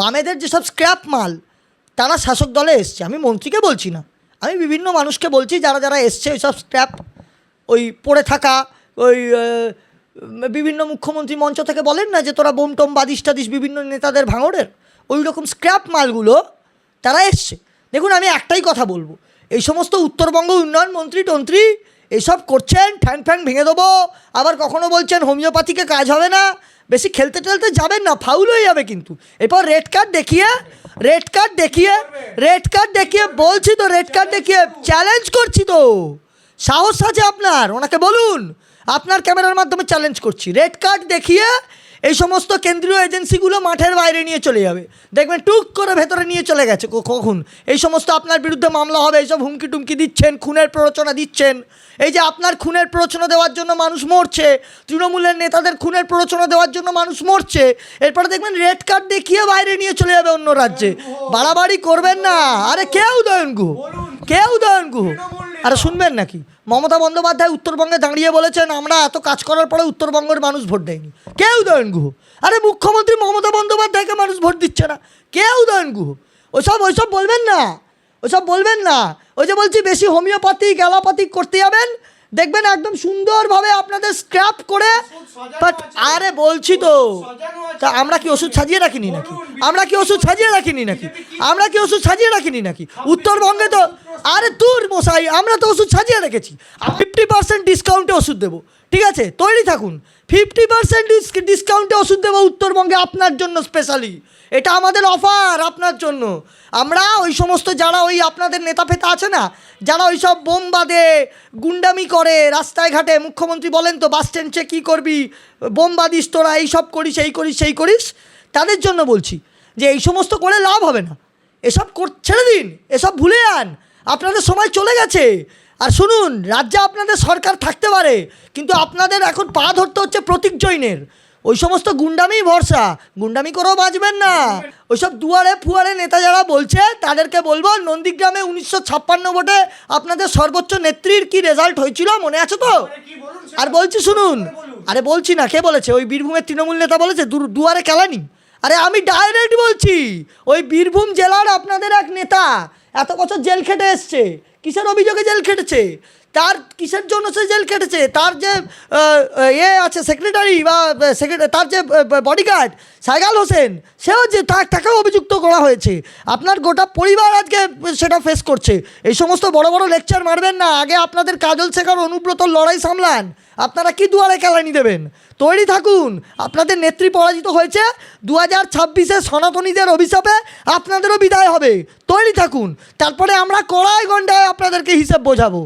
বামেদের যেসব স্ক্র্যাপ মাল, তারা শাসক দলে এসছে। আমি মন্ত্রীকে বলছি না। আমি বিভিন্ন মানুষকে বলছি, যারা যারা এসছে ওইসব স্ক্র্যাপ ওই পড়ে থাকা, ওই বিভিন্ন মুখ্যমন্ত্রী মঞ্চ থেকে বলেন না যে তোরা বোম টোম বাদিস টাদিস বিভিন্ন নেতাদের ভাঙড়ের? ওই রকম স্ক্র্যাপ মালগুলো তারা এসছে। দেখুন, আমি একটাই কথা বলব। এই সমস্ত উত্তরবঙ্গ উন্নয়ন মন্ত্রী টন্ত্রী এইসব করছেন, ঠ্যাং ফ্যাং ভেঙে দেবো। আবার কখনো বলছেন, হোমিওপ্যাথিকে কাজ হবে না। বেশি খেলতে টেলতে যাবেন না, ফাউল হয়ে যাবে কিন্তু। এরপর রেড কার্ড দেখিয়ে, রেড কার্ড দেখিয়ে, রেড কার্ড দেখিয়ে, বলছি তো রেড কার্ড দেখিয়ে, চ্যালেঞ্জ করছি তো। সাহস আছে আপনার, ওনাকে বলুন। আপনার ক্যামেরার মাধ্যমে চ্যালেঞ্জ করছি। রেড কার্ড দেখিয়ে এই সমস্ত কেন্দ্রীয় এজেন্সিগুলো মাঠের বাইরে নিয়ে চলে যাবে। দেখবেন টুক করে ভেতরে নিয়ে চলে গেছে কখন? এই সমস্ত আপনার বিরুদ্ধে মামলা হবে, এইসব হুমকি টুমকি দিচ্ছেন, খুনের প্ররোচনা দিচ্ছেন। এই যে আপনার খুনের প্ররোচনা দেওয়ার জন্য মানুষ মরছে, তৃণমূলের নেতাদের খুনের প্ররোচনা দেওয়ার জন্য মানুষ মরছে, এরপরে দেখবেন রেড কার্ড দেখিয়ে বাইরে নিয়ে চলে যাবে অন্য রাজ্যে? বাড়াবাড়ি করবেন না। আরে কে উদয়ন গুহ কে উদয়ন গুহ আরে শুনবেন নাকি? মমতা বন্দ্যোপাধ্যায় উত্তরবঙ্গে দাঁড়িয়ে বলেছেন আমরা এত কাজ করার পরে উত্তরবঙ্গের মানুষ ভোট দেয়নি। কে উদয়ন গুহ। আরে মুখ্যমন্ত্রী মমতা বন্দ্যোপাধ্যায়কে মানুষ ভোট দিচ্ছে না। কে উদয়ন গুহ। ওইসব ওইসব বলবেন না। ওইসব বলবেন না। ওই যে বলছি বেশি হোমিওপ্যাথি গ্যালোপ্যাথি করতে যাবেন। দেখবেন একদম সুন্দরভাবে আপনাদের স্ক্র্যাপ করে বাট আরে বলছি তো। তা আমরা কি ওষুধ সাজিয়ে রাখিনি নাকি? আমরা কি ওষুধ সাজিয়ে রাখিনি নাকি? আমরা কি ওষুধ সাজিয়ে রাখিনি নাকি? উত্তরবঙ্গে তো, আরে তোর মশাই, আমরা তো ওষুধ সাজিয়ে রেখেছি। ফিফটি পার্সেন্ট ডিসকাউন্টে ওষুধ দেবো। ঠিক আছে, তৈরি থাকুন। ফিফটি পার্সেন্ট ডিসকাউন্টে ওষুধ দেবো উত্তরবঙ্গে আপনার জন্য স্পেশালি এটা আমাদের অফার আপনার জন্য। আমরা ওই সমস্ত যারা ওই আপনাদের নেতা ফেতা আছে না, যারা ওই সব বোম বাঁধে, গুন্ডামি করে রাস্তায় ঘাটে মুখ্যমন্ত্রী বলেন তো, বাস স্ট্যান্ডে কী করবি? বোম বাঁধিস তোরা, এই সব করিস, এই করিস, সেই করিস। তাদের জন্য বলছি যে, এই সমস্ত করে লাভ হবে না। এসব ছেড়ে দিন, এসব ভুলে যান। আপনাদের সময় চলে গেছে। আর শুনুন রাজ্যে আপনাদের সরকার থাকতে পারে কিন্তু আপনাদের এখন পা ধরতে হচ্ছে প্রতীক জৈনের। ওই সমস্ত গুন্ডামি ভরসা গুন্ডামি করেও বাঁচবেন না। ওইসব দুয়ারে ফুয়ারে নেতা যারা বলছে তাদেরকে বলব নন্দীগ্রামে উনিশশো ছাপ্পান্ন ভোটে আপনাদের সর্বোচ্চ নেত্রীর কি রেজাল্ট হয়েছিল মনে আছে তো? আর বলছি শুনুন আরে বলছি না কে বলেছে? ওই বীরভূমের তৃণমূল নেতা বলেছে দুয়ারে কেলানি। আরে আমি ডাইরেক্ট বলছি ওই বীরভূম জেলার আপনাদের এক নেতা এত বছর জেল খেটে এসছে। কিসের অভিযোগে জেল খেটেছে। তার কিসের জন্য সে জেল কেটেছে তার যে এ আছে সেক্রেটারি বা তার যে বডিগার্ড সাইগাল হোসেন, সেও যে তাকেও অভিযুক্ত করা হয়েছে। আপনার গোটা পরিবার আজকে সেটা ফেস করছে। এই সমস্ত বড় বড় লেকচার মারবেন না। আগে আপনাদের কাজল শেখার অনুব্রতর লড়াই সামলান। আপনারা কি দুয়ারে কেলানি দেবেন? তৈরি থাকুন। আপনাদের নেত্রী পরাজিত হয়েছে। দু হাজার ছাব্বিশে সনাতনীদের অভিশাপে আপনাদেরও বিদায় হবে। তৈরি থাকুন। তারপরে আমরা কড়াই গন্ডায় আপনাদেরকে হিসেব বোঝাবো।